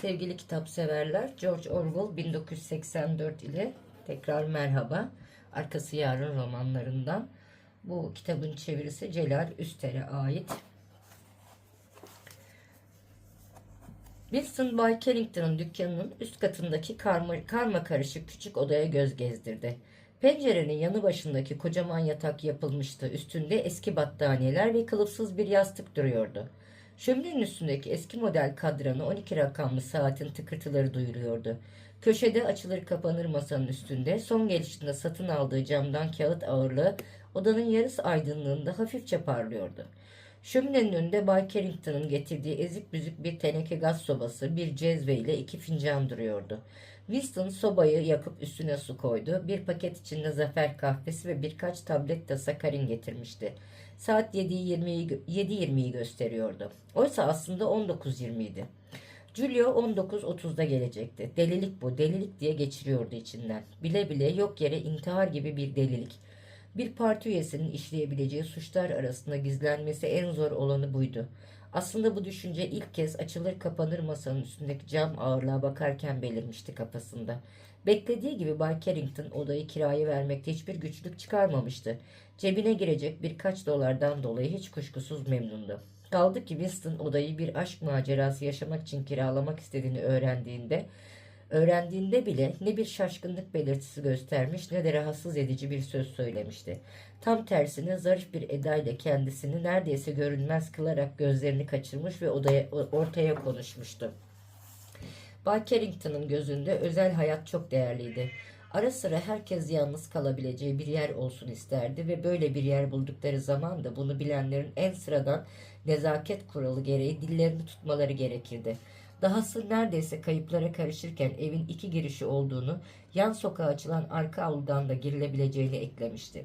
Sevgili kitap severler, George Orwell 1984 ile tekrar merhaba. Arkası Yarın romanlarından. Bu kitabın çevirisi Celal Üster'e ait. Winston Bay Carrington'ın dükkanının üst katındaki karma, karma karışık küçük odaya göz gezdirdi. Pencerenin yanı başındaki kocaman yatak yapılmıştı. Üstünde eski battaniyeler ve kılıfsız bir yastık duruyordu. Şöminenin üstündeki eski model kadranı 12 rakamlı saatin tıkırtıları duyuruyordu. Köşede açılır kapanır masanın üstünde son gelişinde satın aldığı camdan kağıt ağırlığı odanın yarısı aydınlığında hafifçe parlıyordu. Şöminenin önünde Bay Carrington'ın getirdiği ezik büzük bir teneke gaz sobası, bir cezve ile iki fincan duruyordu. Winston sobayı yakıp üstüne su koydu. Bir paket içinde zafer kahvesi ve birkaç tablet de sakarin getirmişti. Saat 7.20'yi 7.20'yi gösteriyordu. Oysa aslında 19.20 idi. Julio 19.30'da gelecekti. Delilik bu, delilik diye geçiriyordu içinden. Bile bile yok yere intihar gibi bir delilik. Bir parti üyesinin işleyebileceği suçlar arasında gizlenmesi en zor olanı buydu. Aslında bu düşünce ilk kez açılır kapanır masanın üstündeki cam ağırlığa bakarken belirmişti kafasında. Beklediği gibi Bay Carrington odayı kiraya vermekte hiçbir güçlük çıkarmamıştı. Cebine girecek birkaç dolardan dolayı hiç kuşkusuz memnundu. Kaldı ki Winston odayı bir aşk macerası yaşamak için kiralamak istediğini öğrendiğinde Öğrendiğinde bile ne bir şaşkınlık belirtisi göstermiş ne de rahatsız edici bir söz söylemişti. Tam tersine zarif bir edayla kendisini neredeyse görünmez kılarak gözlerini kaçırmış ve odaya, ortaya konuşmuştu. Bay Carrington'ın gözünde özel hayat çok değerliydi. Ara sıra herkes yalnız kalabileceği bir yer olsun isterdi ve böyle bir yer buldukları zaman da bunu bilenlerin en sıradan nezaket kuralı gereği dillerini tutmaları gerekirdi. Dahası neredeyse kayıplara karışırken evin iki girişi olduğunu, yan sokağa açılan arka avludan da girilebileceğini eklemişti.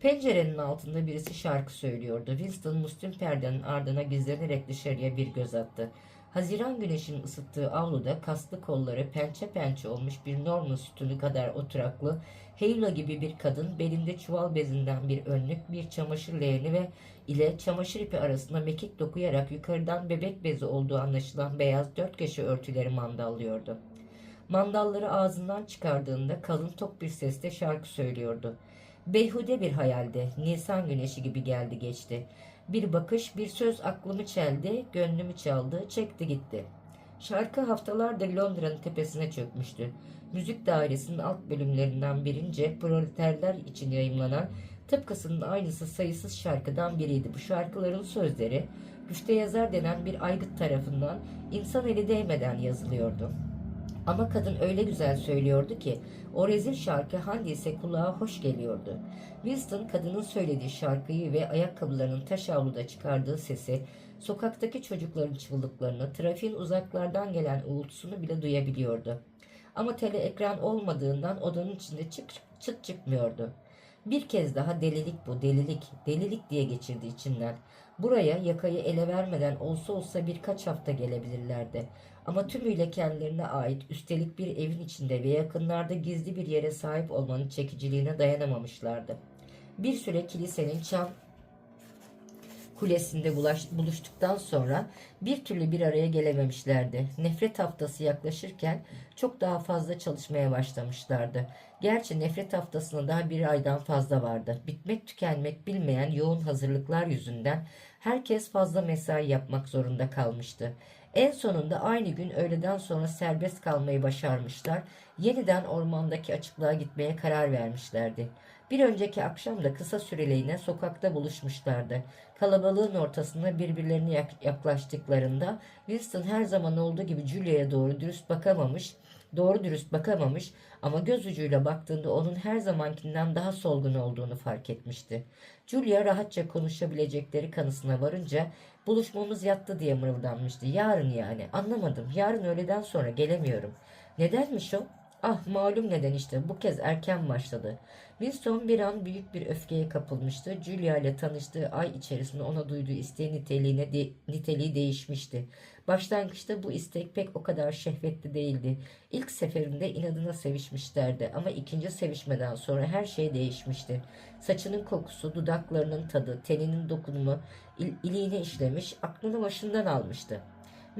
Pencerenin altında birisi şarkı söylüyordu. Winston muslim perdenin ardına gizlenerek dışarıya bir göz attı. Haziran güneşinin ısıttığı avluda kaslı kolları pençe pençe olmuş bir Norman sütunu kadar oturaklı, Heyla gibi bir kadın belinde çuval bezinden bir önlük, bir çamaşır leğeni ve ile çamaşır ipi arasında mekik dokuyarak yukarıdan bebek bezi olduğu anlaşılan beyaz dört köşe örtüleri mandallıyordu. Mandalları ağzından çıkardığında kalın tok bir sesle şarkı söylüyordu. Beyhude bir hayalde, Nisan güneşi gibi geldi geçti. Bir bakış, bir söz aklımı çeldi, gönlümü çaldı, çekti gitti. Şarkı haftalardır Londra'nın tepesine çökmüştü. Müzik dairesinin alt bölümlerinden birince proleterler için yayımlanan tıpkısının aynısı sayısız şarkıdan biriydi. Bu şarkıların sözleri güçte yazar denen bir aygıt tarafından insan eli değmeden yazılıyordu. Ama kadın öyle güzel söylüyordu ki o rezil şarkı handiyse kulağa hoş geliyordu. Winston kadının söylediği şarkıyı ve ayakkabılarının taş avluda çıkardığı sesi, sokaktaki çocukların çığlıklarını, trafiğin uzaklardan gelen uğultusunu bile duyabiliyordu. Ama tele ekran olmadığından odanın içinde çık çıt çıkmıyordu. Bir kez daha delilik bu, delilik, delilik diye geçirdi içinden. Buraya yakayı ele vermeden olsa olsa birkaç hafta gelebilirlerdi. Ama tümüyle kendilerine ait üstelik bir evin içinde ve yakınlarda gizli bir yere sahip olmanın çekiciliğine dayanamamışlardı. Bir süre kilisenin çam kulesinde buluştuktan sonra bir türlü bir araya gelememişlerdi. Nefret haftası yaklaşırken çok daha fazla çalışmaya başlamışlardı. Gerçi nefret haftasına daha bir aydan fazla vardı. Bitmek tükenmek bilmeyen yoğun hazırlıklar yüzünden herkes fazla mesai yapmak zorunda kalmıştı. En sonunda aynı gün öğleden sonra serbest kalmayı başarmışlar. Yeniden ormandaki açıklığa gitmeye karar vermişlerdi. Bir önceki akşam da kısa süreliğine sokakta buluşmuşlardı. Kalabalığın ortasında birbirlerine yaklaştıklarında Winston her zaman olduğu gibi Julia'ya doğru dürüst bakamamış, doğru dürüst bakamamış ama göz ucuyla baktığında onun her zamankinden daha solgun olduğunu fark etmişti. Julia rahatça konuşabilecekleri kanısına varınca buluşmamız yattı diye mırıldanmıştı. Yarın yani anlamadım yarın öğleden sonra gelemiyorum. Nedenmiş o? Ah malum neden işte bu kez erken başladı. Winston bir an büyük bir öfkeye kapılmıştı. Julia ile tanıştığı ay içerisinde ona duyduğu isteğin niteliğine de, niteliği değişmişti. Başlangıçta bu istek pek o kadar şehvetli değildi. İlk seferinde inadına sevişmişlerdi ama ikinci sevişmeden sonra her şey değişmişti. Saçının kokusu, dudaklarının tadı, teninin dokunumu il, iliğine işlemiş, aklını başından almıştı.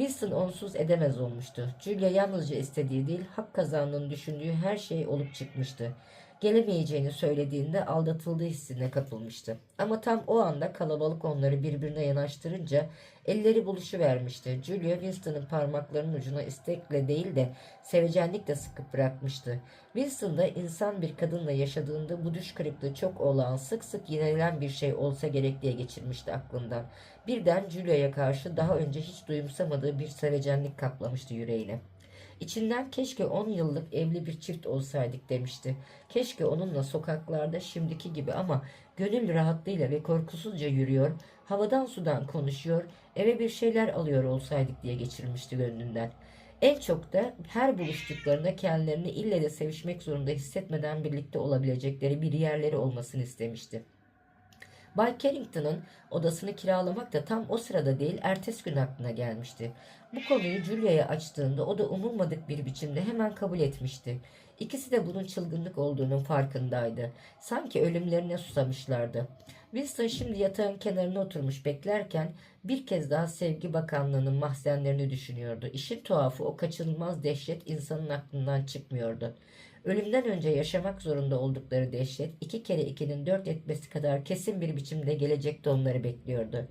Wilson onsuz edemez olmuştu. Julia yalnızca istediği değil, hak kazandığını düşündüğü her şey olup çıkmıştı. Gelemeyeceğini söylediğinde aldatıldığı hissine kapılmıştı. Ama tam o anda kalabalık onları birbirine yanaştırınca elleri buluşu vermişti. Julia Winston'ın parmaklarının ucuna istekle değil de sevecenlikle sıkıp bırakmıştı. Winston da insan bir kadınla yaşadığında bu düş kırıklığı çok olağan, sık sık yinelen bir şey olsa gerek diye geçirmişti aklından. Birden Julia'ya karşı daha önce hiç duyumsamadığı bir sevecenlik kaplamıştı yüreğine. İçinden keşke 10 yıllık evli bir çift olsaydık demişti. Keşke onunla sokaklarda şimdiki gibi ama gönül rahatlığıyla ve korkusuzca yürüyor, havadan sudan konuşuyor, eve bir şeyler alıyor olsaydık diye geçirmişti gönlünden. En çok da her buluştuklarında kendilerini ille de sevişmek zorunda hissetmeden birlikte olabilecekleri bir yerleri olmasını istemişti. Bay Carrington'ın odasını kiralamak da tam o sırada değil ertesi gün aklına gelmişti. Bu konuyu Julia'ya açtığında o da umulmadık bir biçimde hemen kabul etmişti. İkisi de bunun çılgınlık olduğunun farkındaydı. Sanki ölümlerine susamışlardı. Winston şimdi yatağın kenarına oturmuş beklerken bir kez daha Sevgi Bakanlığı'nın mahzenlerini düşünüyordu. İşin tuhafı o kaçınılmaz dehşet insanın aklından çıkmıyordu. Ölümden önce yaşamak zorunda oldukları dehşet iki kere ikinin dört etmesi kadar kesin bir biçimde gelecekte onları bekliyordu.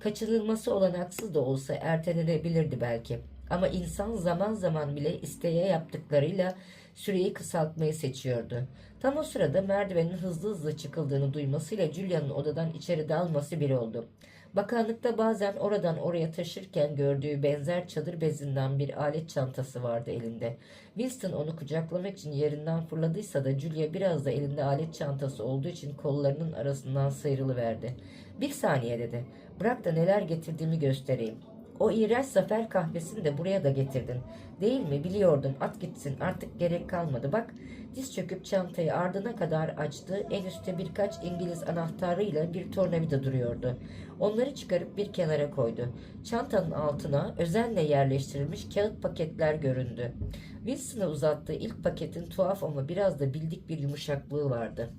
Kaçınılması olanaksız da olsa ertelenebilirdi belki. Ama insan zaman zaman bile isteye yaptıklarıyla süreyi kısaltmayı seçiyordu. Tam o sırada merdivenin hızlı hızlı çıkıldığını duymasıyla Julia'nın odadan içeri dalması bir oldu. Bakanlıkta bazen oradan oraya taşırken gördüğü benzer çadır bezinden bir alet çantası vardı elinde. Winston onu kucaklamak için yerinden fırladıysa da Julia biraz da elinde alet çantası olduğu için kollarının arasından sıyrılıverdi. Bir saniye dedi. Bırak da neler getirdiğimi göstereyim. O iğrenç zafer kahvesini de buraya da getirdin. Değil mi? Biliyordum. At gitsin. Artık gerek kalmadı. Bak diz çöküp çantayı ardına kadar açtı. En üstte birkaç İngiliz anahtarıyla bir tornavida duruyordu. Onları çıkarıp bir kenara koydu. Çantanın altına özenle yerleştirilmiş kağıt paketler göründü. Wilson'a uzattığı ilk paketin tuhaf ama biraz da bildik bir yumuşaklığı vardı.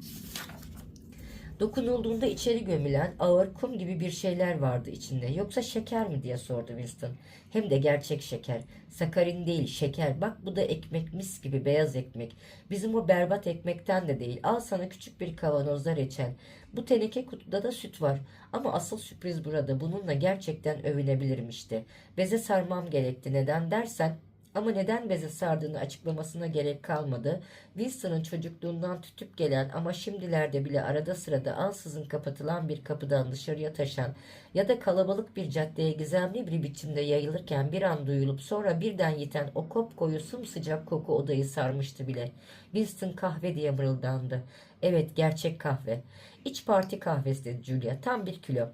Dokunulduğunda içeri gömülen ağır kum gibi bir şeyler vardı içinde. Yoksa şeker mi diye sordu Winston. Hem de gerçek şeker. Sakarin değil şeker. Bak bu da ekmek mis gibi beyaz ekmek. Bizim o berbat ekmekten de değil. Al sana küçük bir kavanozda reçel. Bu teneke kutuda da süt var. Ama asıl sürpriz burada. Bununla gerçekten övünebilirim işte. Beze sarmam gerekti. Neden dersen ama neden beze sardığını açıklamasına gerek kalmadı. Wilson'ın çocukluğundan tütüp gelen ama şimdilerde bile arada sırada ansızın kapatılan bir kapıdan dışarıya taşan ya da kalabalık bir caddeye gizemli bir biçimde yayılırken bir an duyulup sonra birden yiten o kopkoyu sımsıcak koku odayı sarmıştı bile. Winston kahve diye mırıldandı. Evet gerçek kahve. İç parti kahvesi dedi Julia. Tam bir kilo.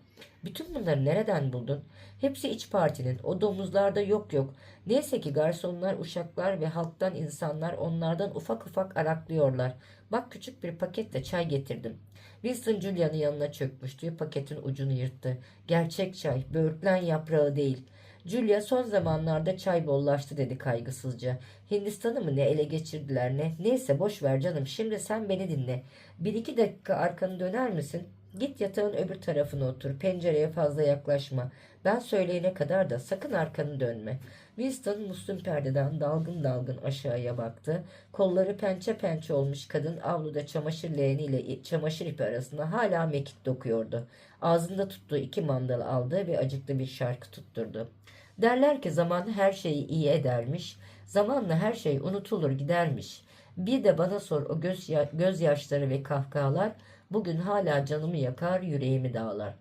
Bütün bunları nereden buldun? Hepsi iç partinin. O domuzlarda yok yok. Neyse ki garsonlar, uşaklar ve halktan insanlar onlardan ufak ufak araklıyorlar. Bak küçük bir paketle çay getirdim. Winston Julia'nın yanına çökmüştü. Paketin ucunu yırttı. Gerçek çay, böğürtlen yaprağı değil. Julia son zamanlarda çay bollaştı dedi kaygısızca. Hindistan'ı mı ne ele geçirdiler ne? Neyse boş ver canım. Şimdi sen beni dinle. Bir iki dakika arkanı döner misin? Git yatağın öbür tarafına otur. Pencereye fazla yaklaşma. Ben söyleyene kadar da sakın arkanı dönme. Winston muslim perdeden dalgın dalgın aşağıya baktı. Kolları pençe pençe olmuş kadın avluda çamaşır leğeniyle çamaşır ipi arasında hala mekik dokuyordu. Ağzında tuttuğu iki mandal aldı ve acıklı bir şarkı tutturdu. Derler ki zaman her şeyi iyi edermiş. Zamanla her şey unutulur gidermiş. Bir de bana sor o göz, gözyaşları ve kahkahalar bugün hala canımı yakar yüreğimi dağlar.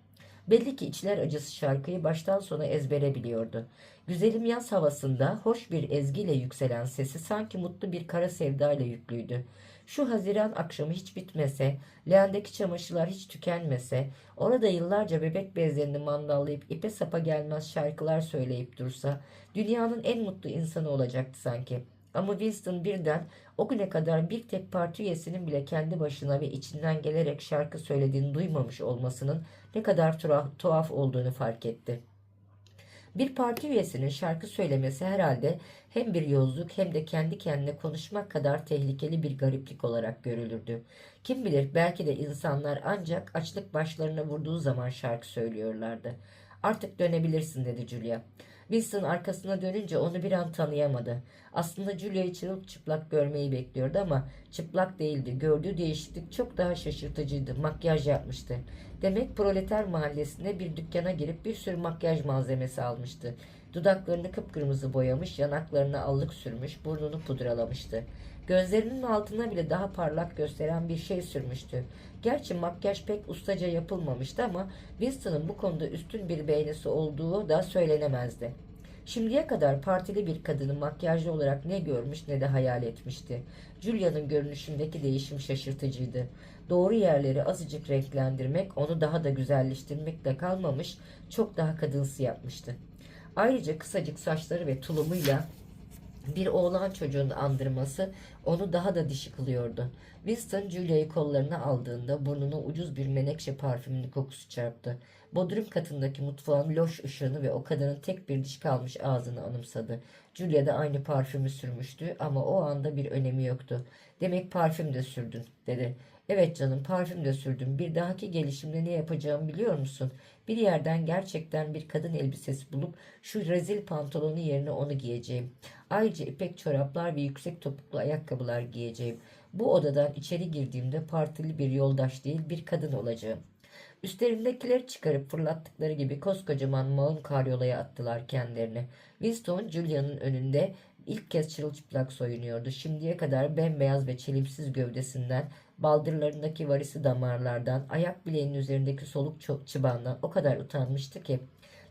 Belli ki içler acısı şarkıyı baştan sona ezbere biliyordu. Güzelim yaz havasında hoş bir ezgiyle yükselen sesi sanki mutlu bir kara sevdayla yüklüydü. Şu haziran akşamı hiç bitmese, leğendeki çamaşırlar hiç tükenmese, orada yıllarca bebek bezlerini mandallayıp ipe sapa gelmez şarkılar söyleyip dursa, dünyanın en mutlu insanı olacaktı sanki. Ama Winston birden o güne kadar bir tek parti üyesinin bile kendi başına ve içinden gelerek şarkı söylediğini duymamış olmasının ne kadar tuhaf olduğunu fark etti. Bir parti üyesinin şarkı söylemesi herhalde hem bir yolculuk hem de kendi kendine konuşmak kadar tehlikeli bir gariplik olarak görülürdü. Kim bilir belki de insanlar ancak açlık başlarına vurduğu zaman şarkı söylüyorlardı. Artık dönebilirsin dedi Julia. Winston arkasına dönünce onu bir an tanıyamadı. Aslında Julia'yı çırılçıplak görmeyi bekliyordu ama çıplak değildi. Gördüğü değişiklik çok daha şaşırtıcıydı. Makyaj yapmıştı. Demek proleter mahallesine bir dükkana girip bir sürü makyaj malzemesi almıştı. Dudaklarını kıpkırmızı boyamış, yanaklarına allık sürmüş, burnunu pudralamıştı. Gözlerinin altına bile daha parlak gösteren bir şey sürmüştü. Gerçi makyaj pek ustaca yapılmamıştı ama Winston'ın bu konuda üstün bir beğenisi olduğu da söylenemezdi. Şimdiye kadar partili bir kadını makyajlı olarak ne görmüş ne de hayal etmişti. Julia'nın görünüşündeki değişim şaşırtıcıydı. Doğru yerleri azıcık renklendirmek, onu daha da güzelleştirmekle kalmamış, çok daha kadınsı yapmıştı. Ayrıca kısacık saçları ve tulumuyla bir oğlan çocuğunu andırması onu daha da dişi kılıyordu. Winston Julia'yı kollarına aldığında burnuna ucuz bir menekşe parfümünün kokusu çarptı. Bodrum katındaki mutfağın loş ışığını ve o kadının tek bir diş kalmış ağzını anımsadı. Julia da aynı parfümü sürmüştü ama o anda bir önemi yoktu. Demek parfüm de sürdün dedi. Evet canım parfüm de sürdüm. Bir dahaki gelişimde ne yapacağımı biliyor musun? Bir yerden gerçekten bir kadın elbisesi bulup şu rezil pantolonu yerine onu giyeceğim. Ayrıca ipek çoraplar ve yüksek topuklu ayakkabılar giyeceğim. Bu odadan içeri girdiğimde partili bir yoldaş değil bir kadın olacağım. Üstlerindekileri çıkarıp fırlattıkları gibi koskocaman mağun karyolaya attılar kendilerini. Winston Julia'nın önünde ilk kez çırılçıplak soyunuyordu. Şimdiye kadar bembeyaz ve çelimsiz gövdesinden, baldırlarındaki varisi damarlardan, ayak bileğinin üzerindeki soluk çıbandan o kadar utanmıştı ki.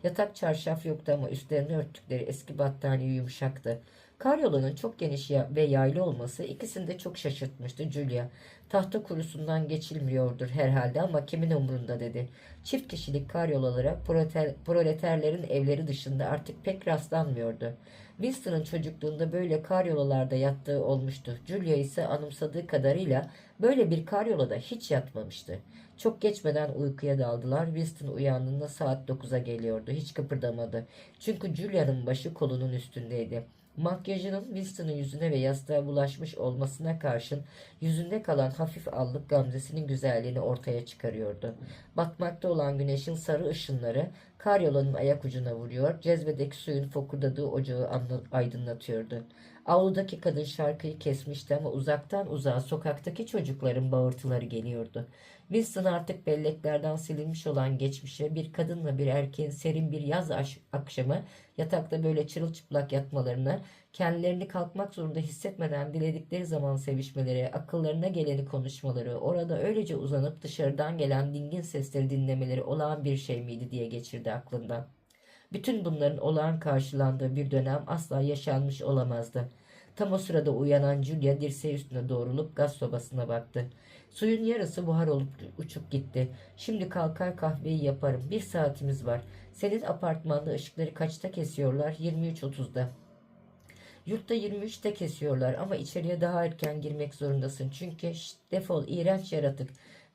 Yatak çarşaf yoktu ama üstlerini örttükleri eski battaniye yumuşaktı. Karyolanın çok geniş ve yaylı olması ikisini de çok şaşırtmıştı Julia. Tahta kurusundan geçilmiyordur herhalde ama kimin umurunda dedi. Çift kişilik karyolalara proleter, proleterlerin evleri dışında artık pek rastlanmıyordu. Winston'ın çocukluğunda böyle karyolalarda yattığı olmuştu. Julia ise anımsadığı kadarıyla böyle bir karyolada hiç yatmamıştı. Çok geçmeden uykuya daldılar. Winston uyandığında saat 9'a geliyordu. Hiç kıpırdamadı. Çünkü Julia'nın başı kolunun üstündeydi. Makyajının Winston'ın yüzüne ve yastığa bulaşmış olmasına karşın yüzünde kalan hafif allık gamzesinin güzelliğini ortaya çıkarıyordu. Batmakta olan güneşin sarı ışınları karyolanın ayak ucuna vuruyor, cezvedeki suyun fokurdadığı ocağı aydınlatıyordu. Avludaki kadın şarkıyı kesmişti ama uzaktan uzağa sokaktaki çocukların bağırtıları geliyordu. Winston artık belleklerden silinmiş olan geçmişe bir kadınla bir erkeğin serin bir yaz akşamı yatakta böyle çırılçıplak yatmalarına, kendilerini kalkmak zorunda hissetmeden diledikleri zaman sevişmeleri, akıllarına geleni konuşmaları, orada öylece uzanıp dışarıdan gelen dingin sesleri dinlemeleri olağan bir şey miydi diye geçirdi aklından. Bütün bunların olağan karşılandığı bir dönem asla yaşanmış olamazdı. Tam o sırada uyanan Julia dirseği üstüne doğrulup gaz sobasına baktı. Suyun yarısı buhar olup uçup gitti. Şimdi kalkar kahveyi yaparım. Bir saatimiz var. Senin apartmanda ışıkları kaçta kesiyorlar? 23.30'da. Yurtta 23'te kesiyorlar ama içeriye daha erken girmek zorundasın. Çünkü şşt, defol iğrenç yaratık.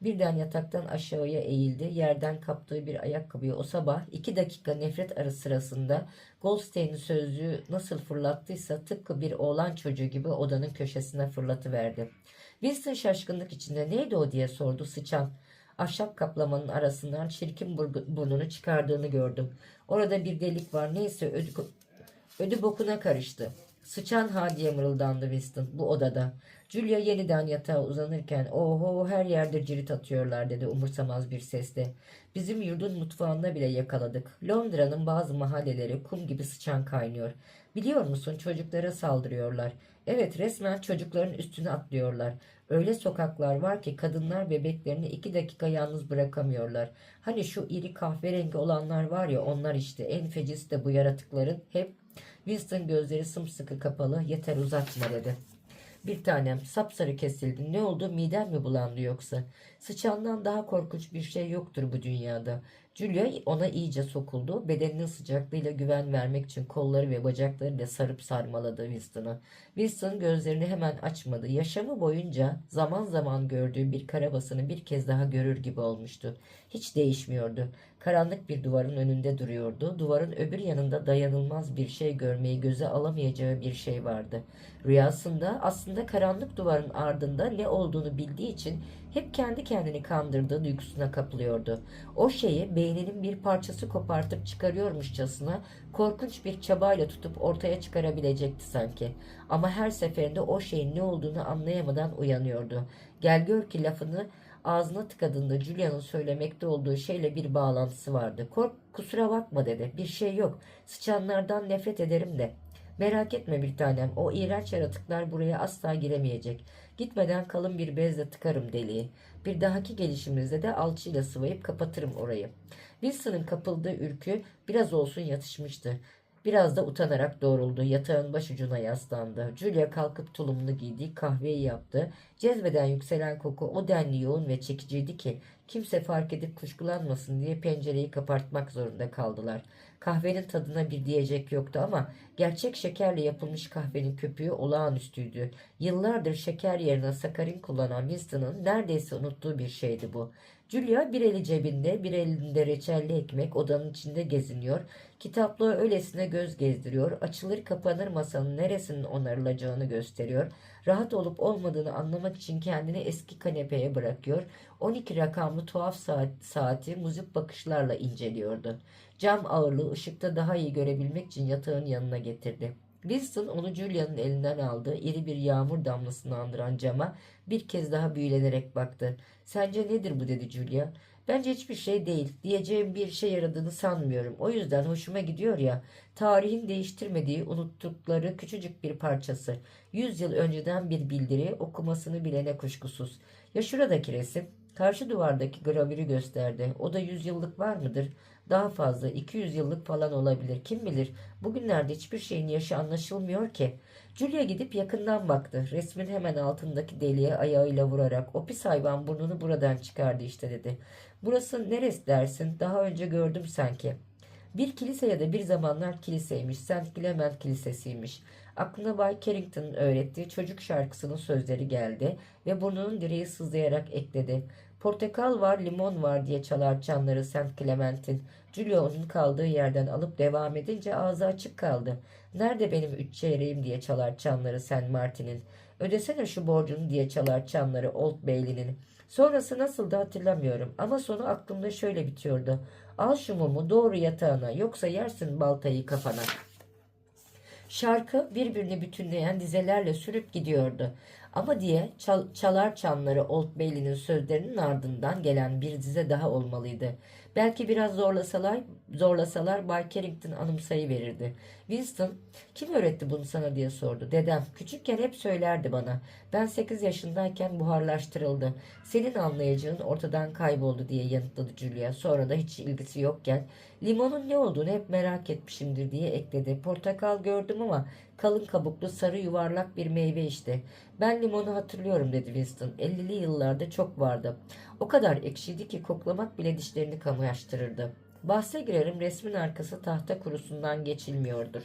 Birden yataktan aşağıya eğildi. Yerden kaptığı bir ayakkabıyı o sabah iki dakika nefret arası sırasında Goldstein'in sözlüğü nasıl fırlattıysa tıpkı bir oğlan çocuğu gibi odanın köşesine fırlatıverdi. Winston şaşkınlık içinde neydi o diye sordu sıçan. Ahşap kaplamanın arasından çirkin burnunu çıkardığını gördüm. Orada bir delik var neyse ödü, ödü bokuna karıştı. Sıçan ha diye mırıldandı Winston bu odada. Julia yeniden yatağa uzanırken oho her yerde cirit atıyorlar dedi umursamaz bir sesle. Bizim yurdun mutfağında bile yakaladık. Londra'nın bazı mahalleleri kum gibi sıçan kaynıyor. Biliyor musun çocuklara saldırıyorlar. Evet resmen çocukların üstüne atlıyorlar. Öyle sokaklar var ki kadınlar bebeklerini iki dakika yalnız bırakamıyorlar. Hani şu iri kahverengi olanlar var ya onlar işte en fecisi de bu yaratıkların hep Winston gözleri sımsıkı kapalı yeter uzatma dedi. Bir tanem sapsarı kesildi. Ne oldu miden mi bulandı yoksa? Sıçandan daha korkunç bir şey yoktur bu dünyada. Julia ona iyice sokuldu. Bedeninin sıcaklığıyla güven vermek için kolları ve bacaklarıyla sarıp sarmaladı Winston'ı. Winston gözlerini hemen açmadı. Yaşamı boyunca zaman zaman gördüğü bir karabasını bir kez daha görür gibi olmuştu. Hiç değişmiyordu. Karanlık bir duvarın önünde duruyordu. Duvarın öbür yanında dayanılmaz bir şey görmeyi göze alamayacağı bir şey vardı. Rüyasında aslında karanlık duvarın ardında ne olduğunu bildiği için hep kendi kendini kandırdığı duygusuna kapılıyordu. O şeyi beyninin bir parçası kopartıp çıkarıyormuşçasına korkunç bir çabayla tutup ortaya çıkarabilecekti sanki. Ama her seferinde o şeyin ne olduğunu anlayamadan uyanıyordu. Gel gör ki lafını ağzına tıkadığında Julia'nın söylemekte olduğu şeyle bir bağlantısı vardı. Kork kusura bakma dedi. Bir şey yok. Sıçanlardan nefret ederim de. Merak etme bir tanem. O iğrenç yaratıklar buraya asla giremeyecek. Gitmeden kalın bir bezle tıkarım deliği. Bir dahaki gelişimizde de alçıyla sıvayıp kapatırım orayı. Wilson'ın kapıldığı ürkü biraz olsun yatışmıştı. Biraz da utanarak doğruldu. Yatağın başucuna yaslandı. Julia kalkıp tulumunu giydi, kahveyi yaptı. Cezbeden yükselen koku o denli yoğun ve çekiciydi ki kimse fark edip kuşkulanmasın diye pencereyi kapatmak zorunda kaldılar. Kahvenin tadına bir diyecek yoktu ama gerçek şekerle yapılmış kahvenin köpüğü olağanüstüydü. Yıllardır şeker yerine sakarin kullanan Winston'ın neredeyse unuttuğu bir şeydi bu. Julia bir eli cebinde bir elinde reçelli ekmek odanın içinde geziniyor. Kitaplığı öylesine göz gezdiriyor. Açılır kapanır masanın neresinin onarılacağını gösteriyor. Rahat olup olmadığını anlamak için kendini eski kanepeye bırakıyor. 12 rakamlı tuhaf saat, saati muzip bakışlarla inceliyordu. Cam ağırlığı ışıkta daha iyi görebilmek için yatağın yanına getirdi. Winston onu Julia'nın elinden aldı. İri bir yağmur damlasını andıran cama bir kez daha büyülenerek baktı. Sence nedir bu dedi Julia. Bence hiçbir şey değil. Diyeceğim bir şey yaradığını sanmıyorum. O yüzden hoşuma gidiyor ya. Tarihin değiştirmediği, unuttukları küçücük bir parçası. Yüz yıl önceden bir bildiri, okumasını bilene kuşkusuz. Ya şuradaki resim? Karşı duvardaki gravürü gösterdi. O da yüz yıllık var mıdır? Daha fazla 200 yıllık falan olabilir. Kim bilir bugünlerde hiçbir şeyin yaşı anlaşılmıyor ki. Julia gidip yakından baktı. Resmin hemen altındaki deliğe ayağıyla vurarak o pis hayvan burnunu buradan çıkardı işte dedi. Burası neresi dersin? Daha önce gördüm sanki. Bir kilise ya da bir zamanlar kiliseymiş. St. Clement Kilisesi'ymiş. Aklına Bay Carrington'ın öğrettiği çocuk şarkısının sözleri geldi ve burnunun direği sızlayarak ekledi. Portakal var, limon var diye çalar çanları St. Clement'in. Julia onun kaldığı yerden alıp devam edince ağzı açık kaldı. Nerede benim üç çeyreğim diye çalar çanları St. Martin'in. Ödesene şu borcunu diye çalar çanları Old Bailey'nin. Sonrası nasıl da hatırlamıyorum ama sonu aklımda şöyle bitiyordu. Al şu mumu doğru yatağına yoksa yersin baltayı kafana. Şarkı birbirini bütünleyen dizelerle sürüp gidiyordu. Ama diye çal, çalar çanları Old Bailey'nin sözlerinin ardından gelen bir dize daha olmalıydı. Belki biraz zorlasalar, zorlasalar Bay Carrington anımsayıverirdi. Winston, kim öğretti bunu sana diye sordu. Dedem, küçükken hep söylerdi bana. Ben 8 yaşındayken buharlaştırıldı. Senin anlayacağın ortadan kayboldu diye yanıtladı Julia. Sonra da hiç ilgisi yokken, limonun ne olduğunu hep merak etmişimdir diye ekledi. Portakal gördüm ama kalın kabuklu sarı yuvarlak bir meyve işte. Ben limonu hatırlıyorum dedi Winston. 50'li yıllarda çok vardı. O kadar ekşiydi ki koklamak bile dişlerini kamaştırırdı. Bahse girerim resmin arkası tahta kurusundan geçilmiyordur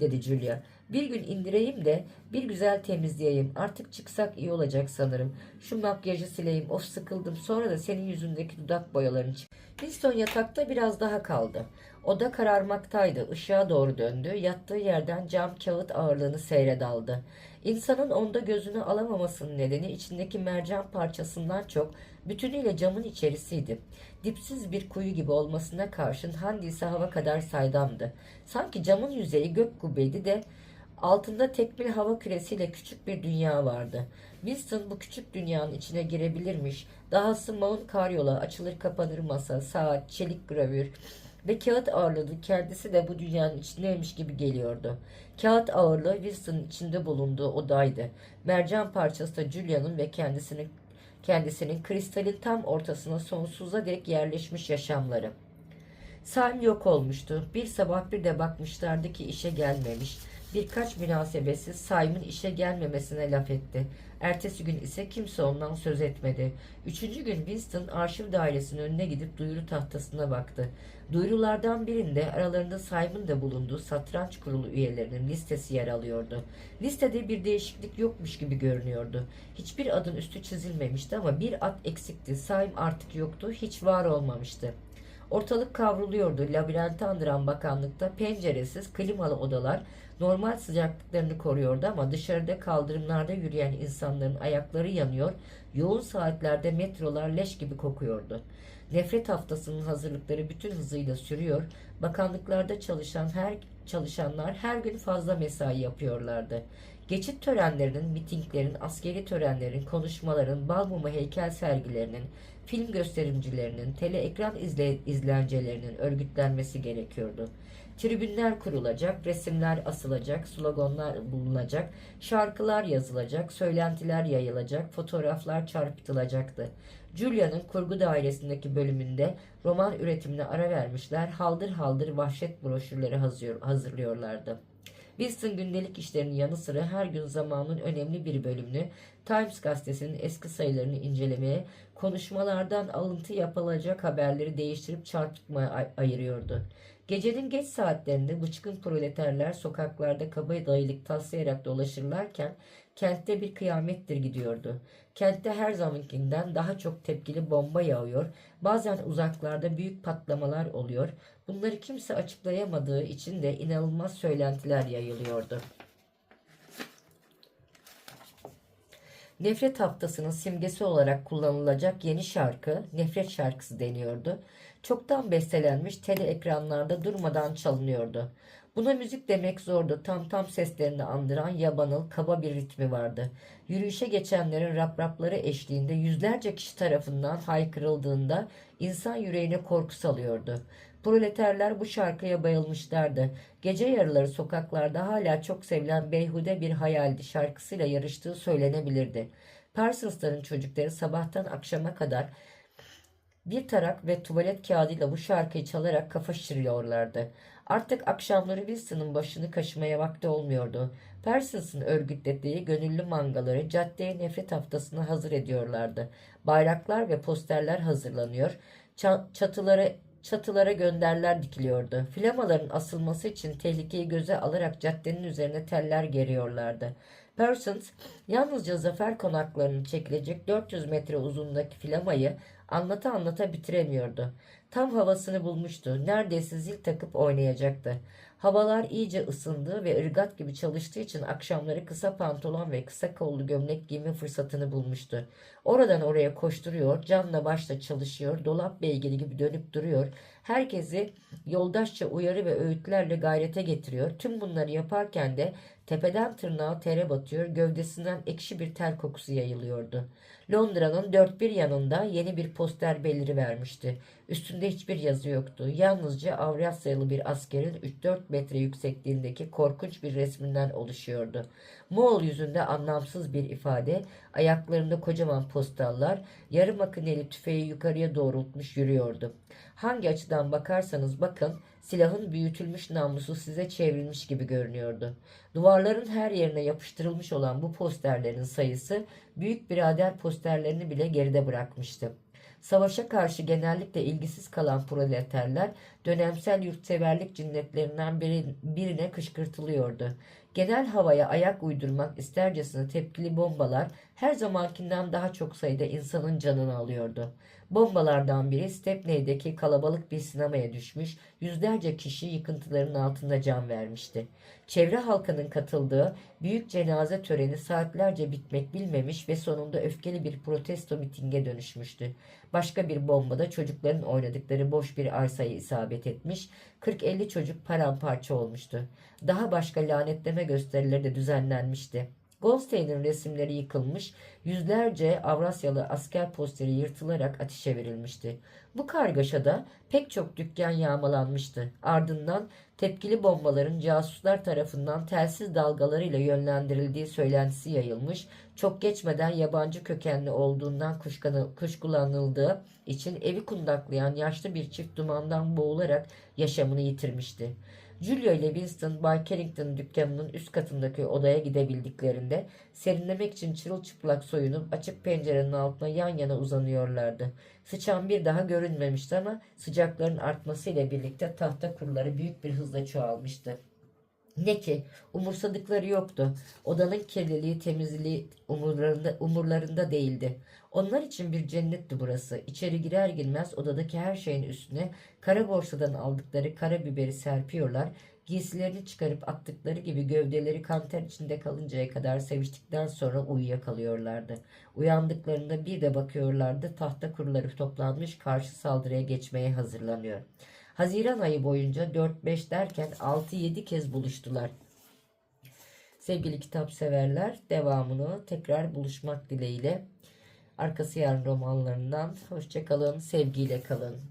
dedi Julia. Bir gün indireyim de bir güzel temizleyeyim. Artık çıksak iyi olacak sanırım. Şu makyajı sileyim. Of sıkıldım. Sonra da senin yüzündeki dudak boyalarını çık. Winston yatakta biraz daha kaldı. Oda kararmaktaydı. Işığa doğru döndü. Yattığı yerden cam kağıt ağırlığını seyredaldı. İnsanın onda gözünü alamamasının nedeni içindeki mercan parçasından çok bütünüyle camın içerisiydi. Dipsiz bir kuyu gibi olmasına karşın Handi ise hava kadar saydamdı. Sanki camın yüzeyi gök kubbeydi de altında tek bir hava küresiyle küçük bir dünya vardı. Winston bu küçük dünyanın içine girebilirmiş. Dahası Mount Karyola, açılır kapanır masa, saat, çelik gravür ve kağıt ağırlığı kendisi de bu dünyanın içindeymiş gibi geliyordu. Kağıt ağırlığı Wilson'ın içinde bulunduğu odaydı. Mercan parçası da Julia'nın ve kendisinin kendisinin kristalin tam ortasına sonsuza dek yerleşmiş yaşamları. Saim yok olmuştu. Bir sabah bir de bakmışlardı ki işe gelmemiş. Birkaç münasebetsiz Saim'in işe gelmemesine laf etti. Ertesi gün ise kimse ondan söz etmedi. Üçüncü gün Winston arşiv dairesinin önüne gidip duyuru tahtasına baktı. Duyurulardan birinde aralarında Saim'in de bulunduğu satranç kurulu üyelerinin listesi yer alıyordu. Listede bir değişiklik yokmuş gibi görünüyordu. Hiçbir adın üstü çizilmemişti ama bir at eksikti. Saim artık yoktu, hiç var olmamıştı. Ortalık kavruluyordu. Labirenti andıran bakanlıkta penceresiz, klimalı odalar normal sıcaklıklarını koruyordu ama dışarıda kaldırımlarda yürüyen insanların ayakları yanıyor, yoğun saatlerde metrolar leş gibi kokuyordu. Nefret haftasının hazırlıkları bütün hızıyla sürüyor. Bakanlıklarda çalışan her çalışanlar her gün fazla mesai yapıyorlardı. Geçit törenlerinin, mitinglerin, askeri törenlerin, konuşmaların, bal mumu heykel sergilerinin, film gösterimcilerinin, tele ekran izle, izlencelerinin örgütlenmesi gerekiyordu. Tribünler kurulacak, resimler asılacak, sloganlar bulunacak, şarkılar yazılacak, söylentiler yayılacak, fotoğraflar çarpıtılacaktı. Julia'nın kurgu dairesindeki bölümünde roman üretimine ara vermişler, haldır haldır vahşet broşürleri hazır, hazırlıyorlardı. Wilson gündelik işlerinin yanı sıra her gün zamanın önemli bir bölümünü Times gazetesinin eski sayılarını incelemeye, konuşmalardan alıntı yapılacak haberleri değiştirip çarpıtmaya ay- ayırıyordu. Gecenin geç saatlerinde bıçkın proleterler sokaklarda kaba dayılık taslayarak dolaşırlarken kentte bir kıyamettir gidiyordu. Kentte her zamankinden daha çok tepkili bomba yağıyor, bazen uzaklarda büyük patlamalar oluyor, bunları kimse açıklayamadığı için de inanılmaz söylentiler yayılıyordu. Nefret haftasının simgesi olarak kullanılacak yeni şarkı Nefret şarkısı deniyordu. Çoktan bestelenmiş tele ekranlarda durmadan çalınıyordu. Buna müzik demek zordu. Tam tam seslerini andıran yabanıl, kaba bir ritmi vardı. Yürüyüşe geçenlerin rap rapları eşliğinde yüzlerce kişi tarafından haykırıldığında insan yüreğine korku salıyordu. Proleterler bu şarkıya bayılmışlardı. Gece yarıları sokaklarda hala çok sevilen beyhude bir hayaldi şarkısıyla yarıştığı söylenebilirdi. Parsons'ların çocukları sabahtan akşama kadar bir tarak ve tuvalet kağıdıyla bu şarkıyı çalarak kafa şişiriyorlardı. Artık akşamları Wilson'ın başını kaşımaya vakti olmuyordu. Parsons'ın örgütlediği gönüllü mangaları caddeye nefret haftasına hazır ediyorlardı. Bayraklar ve posterler hazırlanıyor. Ça- çatılara çatılara gönderler dikiliyordu. Flamaların asılması için tehlikeyi göze alarak caddenin üzerine teller geriyorlardı. Parsons yalnızca zafer konaklarını çekilecek 400 metre uzunluğundaki flamayı anlata anlata bitiremiyordu. Tam havasını bulmuştu. Neredeyse zil takıp oynayacaktı. Havalar iyice ısındı ve ırgat gibi çalıştığı için akşamları kısa pantolon ve kısa kollu gömlek giyme fırsatını bulmuştu. Oradan oraya koşturuyor, canla başla çalışıyor, dolap beygiri gibi dönüp duruyor. Herkesi yoldaşça uyarı ve öğütlerle gayrete getiriyor. Tüm bunları yaparken de tepeden tırnağa tere batıyor, gövdesinden ekşi bir ter kokusu yayılıyordu. Londra'nın dört bir yanında yeni bir poster beliri vermişti. Üstünde hiçbir yazı yoktu. Yalnızca Avrasyalı bir askerin 3-4 metre yüksekliğindeki korkunç bir resminden oluşuyordu. Moğol yüzünde anlamsız bir ifade, ayaklarında kocaman postallar, yarı makineli tüfeği yukarıya doğrultmuş yürüyordu. Hangi açıdan bakarsanız bakın, silahın büyütülmüş namlusu size çevrilmiş gibi görünüyordu. Duvarların her yerine yapıştırılmış olan bu posterlerin sayısı büyük birader posterlerini bile geride bırakmıştı. Savaşa karşı genellikle ilgisiz kalan proleterler dönemsel yurtseverlik cinnetlerinden biri, birine kışkırtılıyordu. Genel havaya ayak uydurmak istercesine tepkili bombalar her zamankinden daha çok sayıda insanın canını alıyordu. Bombalardan biri Stepney'deki kalabalık bir sinemaya düşmüş, yüzlerce kişi yıkıntıların altında can vermişti. Çevre halkının katıldığı büyük cenaze töreni saatlerce bitmek bilmemiş ve sonunda öfkeli bir protesto mitinge dönüşmüştü. Başka bir bombada çocukların oynadıkları boş bir arsaya isabet etmiş, 40-50 çocuk paramparça olmuştu. Daha başka lanetleme gösterileri de düzenlenmişti. Goldstein'in resimleri yıkılmış, yüzlerce Avrasyalı asker posteri yırtılarak ateşe verilmişti. Bu kargaşada pek çok dükkan yağmalanmıştı. Ardından tepkili bombaların casuslar tarafından telsiz dalgalarıyla yönlendirildiği söylentisi yayılmış, çok geçmeden yabancı kökenli olduğundan kuşkulanıldığı için evi kundaklayan yaşlı bir çift dumandan boğularak yaşamını yitirmişti. Julia ile Winston Bay Carrington dükkanının üst katındaki odaya gidebildiklerinde serinlemek için çırılçıplak soyunup açık pencerenin altına yan yana uzanıyorlardı. Sıçan bir daha görünmemişti ama sıcakların artmasıyla birlikte tahta kurları büyük bir hızla çoğalmıştı. Ne ki umursadıkları yoktu. Odanın kirliliği, temizliği umurlarında, umurlarında değildi. Onlar için bir cennetti burası. İçeri girer girmez odadaki her şeyin üstüne kara borsadan aldıkları kara biberi serpiyorlar. Giysilerini çıkarıp attıkları gibi gövdeleri kanter içinde kalıncaya kadar seviştikten sonra uyuyakalıyorlardı. Uyandıklarında bir de bakıyorlardı tahta kuruları toplanmış karşı saldırıya geçmeye hazırlanıyor. Haziran ayı boyunca 4-5 derken 6-7 kez buluştular. Sevgili kitap severler devamını tekrar buluşmak dileğiyle. Arkası yarın romanlarından hoşçakalın, sevgiyle kalın.